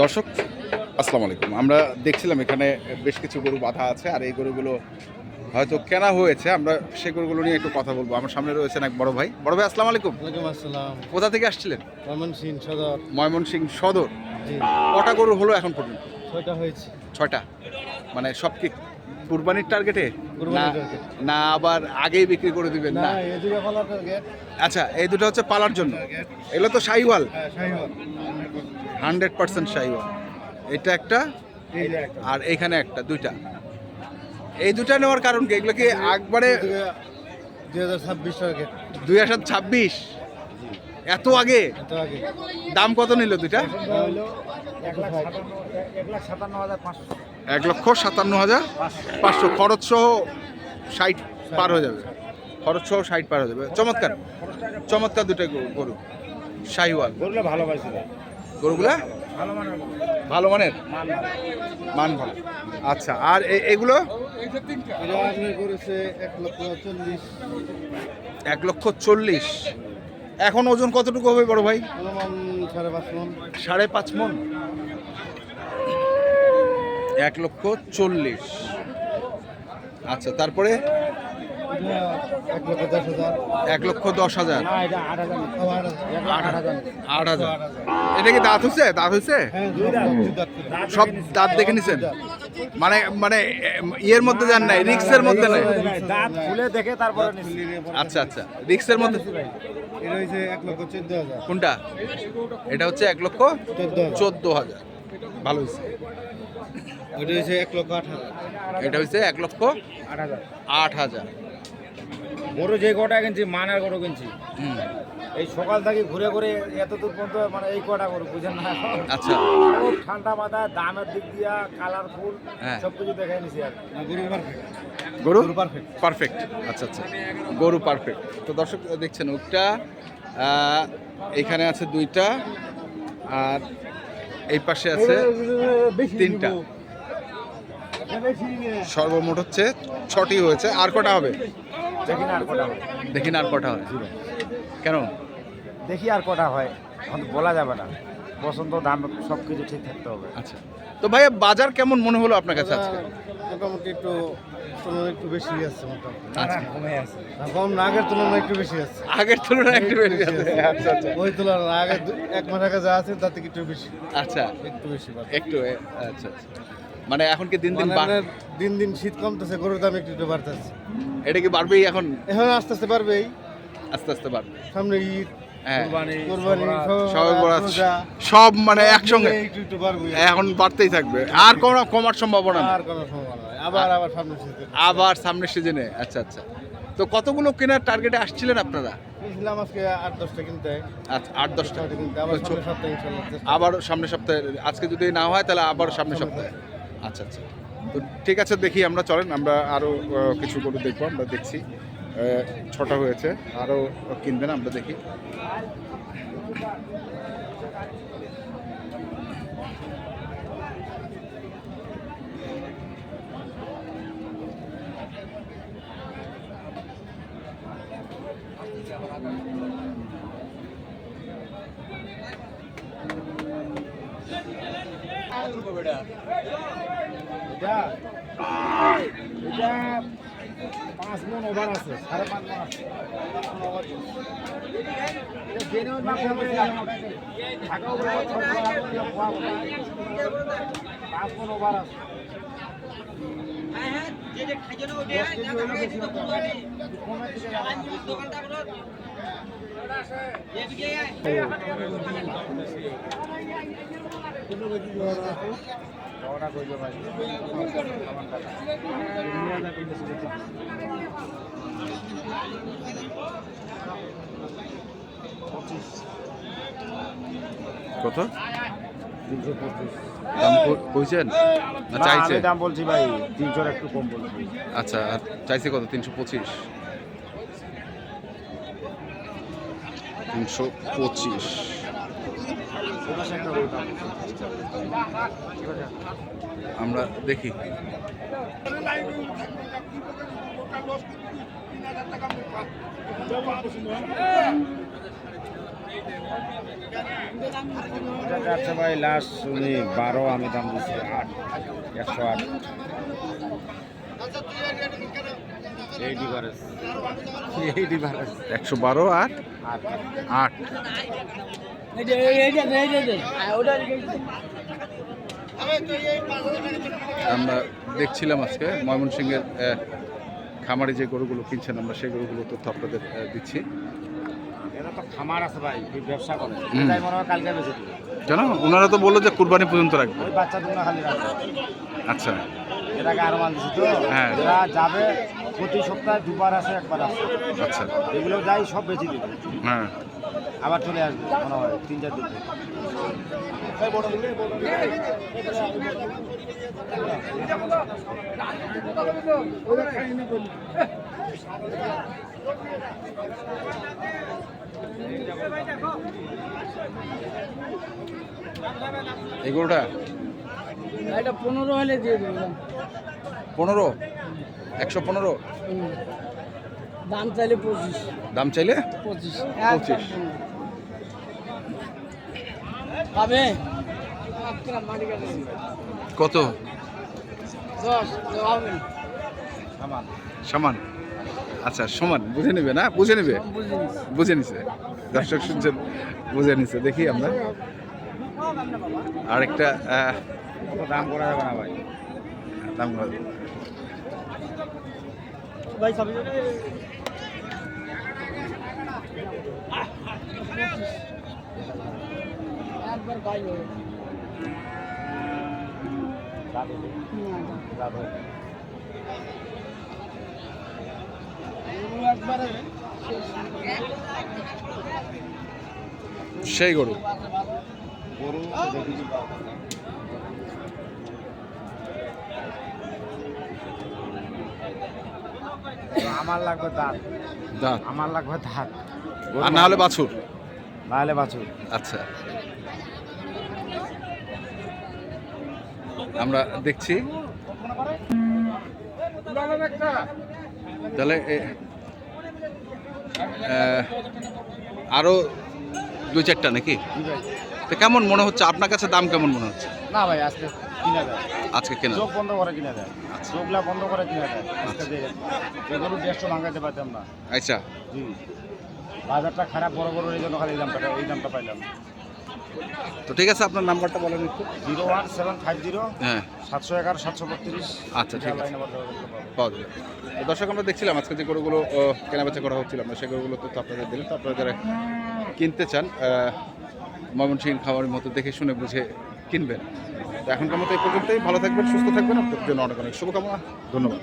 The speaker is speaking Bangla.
দর্শক আসসালামু আলাইকুম। আমরা দেখছিলাম এখানে বেশ কিছু গরু বাঁধা আছে আর এই গরুগুলো হয়তো কেনা হয়েছে। আমরা সেই গরুগুলো নিয়ে একটু কথা বলব। আমার সামনে রয়েছেন এক বড় ভাই। বড় ভাই আসসালামু আলাইকুম। আসসালাম। কোথা থেকে আসছিলেন? রমন সিং সদর। ময়মনসিং সদর। কটা গরু হলো এখন পর্যন্ত? ছয়টা হয়েছে। ছয়টা। মানে সব কি কুরবানির টার্গেটে না আবার আগেই বিক্রি করে দিবেন? না আচ্ছা এই দুটো হচ্ছে পালার জন্য। এগুলো তো শাহিওয়াল হ্যাঁ শাহিওয়াল হান্ড্রেড পার্সেন্ট শাহিওয়াল এটা একটা আর এইখানে একটা দুইটা। এই দুটা নেওয়ার কারণ কি? এগুলো কি একবারে দুই হাজার ছাব্বিশ দুই হাজার ছাব্বিশ? এত আগে? দাম কত নিল দুইটা? এক লক্ষ সাতান্ন হাজার পাঁচশো। খরচ সহ ষাট পার হয়ে যাবে। খরচ সহ ষাট পার হয়ে যাবে। চমৎকার। চমৎকার দুটো গরু- শাহিওয়াল ভালো গরুগুলা? ভালো মানে মানের? মান ভালো। আচ্ছা আর এগুলো? এক লক্ষ চল্লিশ। এখন ওজন কতটুকু হবে বড় ভাই? সাড়ে পাঁচ মন। এক লক্ষ চল্লিশ। আচ্ছা তারপরে? এক লক্ষ দশ হাজার। এটা আট হাজার এটা কি দাঁত হচ্ছে দাঁত হচ্ছে হ্যাঁ সব দাঁত দেখে নিছেন? মানে মানে ইয়ের মধ্যে যান নাই রিক্সের মধ্যে নাই? দাঁত খুলে দেখে তারপরে আচ্ছা আচ্ছা। রিক্সের মধ্যে? এটা হয়েছে কোনটা? এটা হচ্ছে এক লক্ষ চোদ্দ হাজার। ভালো হয়েছে ওটা হয়েছে এক লক্ষ আট হাজার। এটা হচ্ছে এক লক্ষ আট হাজার। আট হাজার। গরু যে কটা কিনছি মানের গরু কিনছি। এই সকাল থেকে ঘুরে ঘুরে এত দূর পর্যন্ত মানে এই কটা গরু বুঝেন না? আচ্ছা। খুব ঠান্ডা মাথায় দামের দিক দিয়া কালারফুল হ্যাঁ। সব কিছু দেখাই নিছি আর গরু গরু? গরু পারফেক্ট পারফেক্ট আচ্ছা আচ্ছা। গরু পারফেক্ট তো দর্শক দেখছেন ওটা আহ, এখানে আছে দুইটা আর এই পাশে আছে তিনটা। সর্বমোট হচ্ছে ছটি হয়েছে। আর কটা হবে? দেখি না আর কটা হয়। দেখি না আর কটা হয়। কেন? দেখি আর কটা হয়। এখন বলা যাবে না। পছন্দ দাম সব কিছু ঠিক থাকতে হবে। আচ্ছা। তো ভাইয়া বাজার কেমন মনে হলো আপনার কাছে আজকে? মোটামুটি একটু তুলনায় একটু বেশি আছে মোটামুটি। আচ্ছা। কমে আছে। কম না আগের তুলনায় একটু বেশি আছে। আগের তুলনায় একটু বেশি আছে। আচ্ছা আচ্ছা। ওই তুলনায় আগে এক মাস আগে যা আছে তার থেকে একটু বেশি। আচ্ছা। একটু বেশি। একটু আচ্ছা আচ্ছা। মানে এখন কি দিন দিন মানে দিন দিন শীত কমতেছে গরুর দাম একটু একটু বাড়তেছে। এটা কি বাড়বেই এখন? এখন আস্তে আস্তে পারবেই আস্তে আস্তে বাড়বে। সামনে ঈদ হ্যাঁ। সব মানে একসঙ্গে। এখন বাড়তেই থাকবে। আর কোনো কমার সম্ভাবনা নেই। আর কোনো সম্ভাবনা নাই। আবার আবার সামনে আবার সামনের সিজনে আচ্ছা আচ্ছা। তো কতগুলো কেনার টার্গেটে আসছিলেন আপনারা? গেছিলাম আজকে আট দশটা কিনতে। আচ্ছা আট দশটা। আবার সামনের সপ্তাহে আবার সামনের সপ্তাহে আজকে যদি না হয় তাহলে আবার সামনের সপ্তাহে। আচ্ছা আচ্ছা। তো ঠিক আছে দেখি আমরা চলেন আমরা আরও কিছু গরু দেখব আমরা দেখছি। ছটা হয়েছে আরও কিনবেন আমরা দেখি। এটা পাঁচ মন ওভার আছে সাড়ে পাঁচ মন আছে। পাঁচ মন ওভার আছে দশ কত? তিনশো পঁচিশ। দাম কইছেন? না চাইছে? দাম বলছি ভাই তিনশোর একটু কম বলছি। আচ্ছা আর চাইছে কত? তিনশো পঁচিশ। তিনশো পঁচিশ। আমরা দেখি। যাচ্ছে ভাই লাস্ট উনি বারো আমি দাম দিচ্ছি আট একশো আট। একশো বারো আর আট। আট। আমরা দেখছিলাম আজকে ময়মনসিংহের খামারে যে গরুগুলো কিনছেন আমরা সেই গরুগুলো তথ্য আপনাদের দিচ্ছি। এটা খামার আছে ভাই ব্যবসা করে। মনে হয় কালকে বেঁচে দিবে। ওনারা তো বলল যে কুরবানি পর্যন্ত রাখবে। ওই বাচ্চা দুটো খালি রাখবে। আচ্ছা। এর আগে আরও মাল দিছি তো। হ্যাঁ। এরা যাবে প্রতি সপ্তাহে দুবার আসে একবার আসে। আচ্ছা। এগুলো যাই সব বেঁচে দিবে। হ্যাঁ। আবার চলে আসবে মনে হয় তিন চার দিন এই গরুটা? এটা পনেরো হলে দিয়ে দেবো। পনেরো? একশো পনেরো? দাম চাইলে পঁচিশ। দাম চাইলে? পঁচিশ। পঁচিশ। পাবে আপনার মাটি কাটে কত? হবে। সামান। সমান? আচ্ছা সমান বুঝে নেবে না? বুঝে নেবে? বুঝে নিছে। দর্শক শুনছেন বুঝে নিছে। দেখি আমরা। আরেকটা দাম করা যাবে না ভাই। দাম বলো। ভাই সবই একবার। একবারে সেই গরু। গরু আমার লাগবে দাঁত। দাঁত। আমার লাগবে দাঁত। আর না হলে বাছুর? নাহলে বাছুর। আচ্ছা। আমরা দেখছি। তাহলে এ- আহ, আরও দুই চারটা নাকি? তো কেমন মনে হচ্ছে? আপনার কাছে দাম কেমন মনে হচ্ছে? না ভাই আজকে কিনা আজকে কেনা চোখ বন্ধ করে কিনা যায়। চোখলা বন্ধ করে কিনা যায়। আজকে দিয়ে এই গরু দেড়শো ভাঙাইতে পারতাম না আচ্ছা। জি। বাজারটা খারাপ বড় বড় এই জন্য খালি এই দামটা এই দামটা পাইলাম। তো ঠিক আছে আপনার নাম্বারটা বলেন একটু। Zero one seven five zero হ্যাঁ। সাতশো এগারো সাতশো বত্রিশ। আচ্ছা, ঠিক আছে। পাওয়া যাবে। তো দর্শক আমরা দেখছিলাম আজকে যে গরুগুলো কেনাবেচা করা হচ্ছিল আমরা সেই গরুগুলো তো আপনাদের দিলাম। তো আপনারা যারা কিনতে চান আহ, ময়মনসিংহ খাওয়ার মতো দেখে শুনে বুঝে কিনবেন। তো এখনকার মতো এই পর্যন্তই। ভালো থাকবেন সুস্থ থাকবেন। আপনাদের জন্য অনেক অনেক শুভকামনা। ধন্যবাদ।